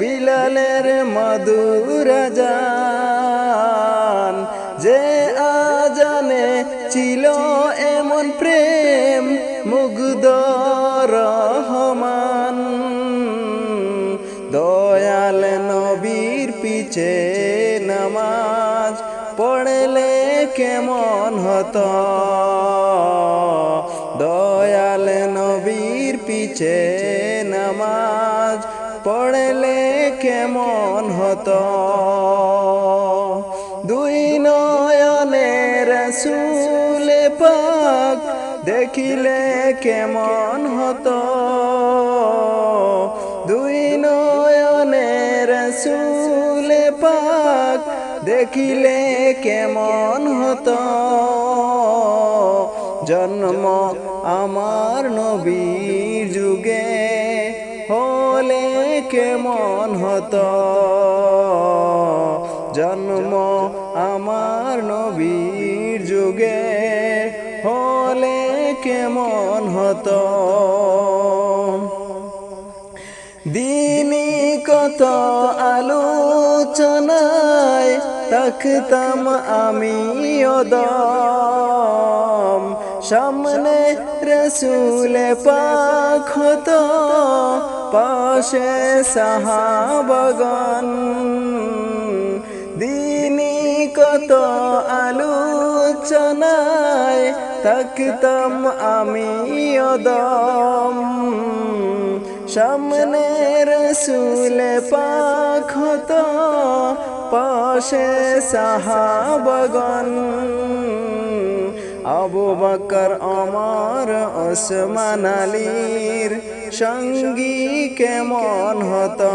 বিলালের মধুর জান। যে আজানে ছিল এমন প্রেম, মুগ্ধ রহমান। দয়াল নবীর পিছে নামাজ পড়লে কেমন হতো? দয়াল পিছে নামাজ, পড়লে কেমন হতো? দুই নয়নে রসুলে পাক দেখিলে কেমন হতো? দুই নয়নে রসুলে পাক দেখিলে কেমন হতো? জন্ম আমার নবীর কেমন হতো? জন্ম আমার নবীর যুগে হলে কেমন হতো? দিনী কত আলোচনায় থাকতাম আমি অদম। সামনে রসুলে পাখ হতো পাশে সাহাবগন দিনী কত আলোচনায় থাকতাম আমি অদম। সামনে রসুলে পাখ হতো পাশে সাহাবগন আবু বকর আমার ওসমান সঙ্গী কেমন হতো?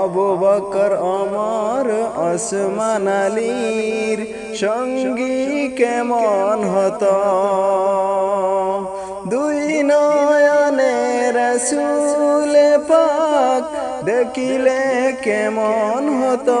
আবু বকর আমার ওসমান সঙ্গী কেমন হতো? দুই নয়নে রসুলে পাক দেখিলে কেমন হতো?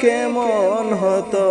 কেমন হতো?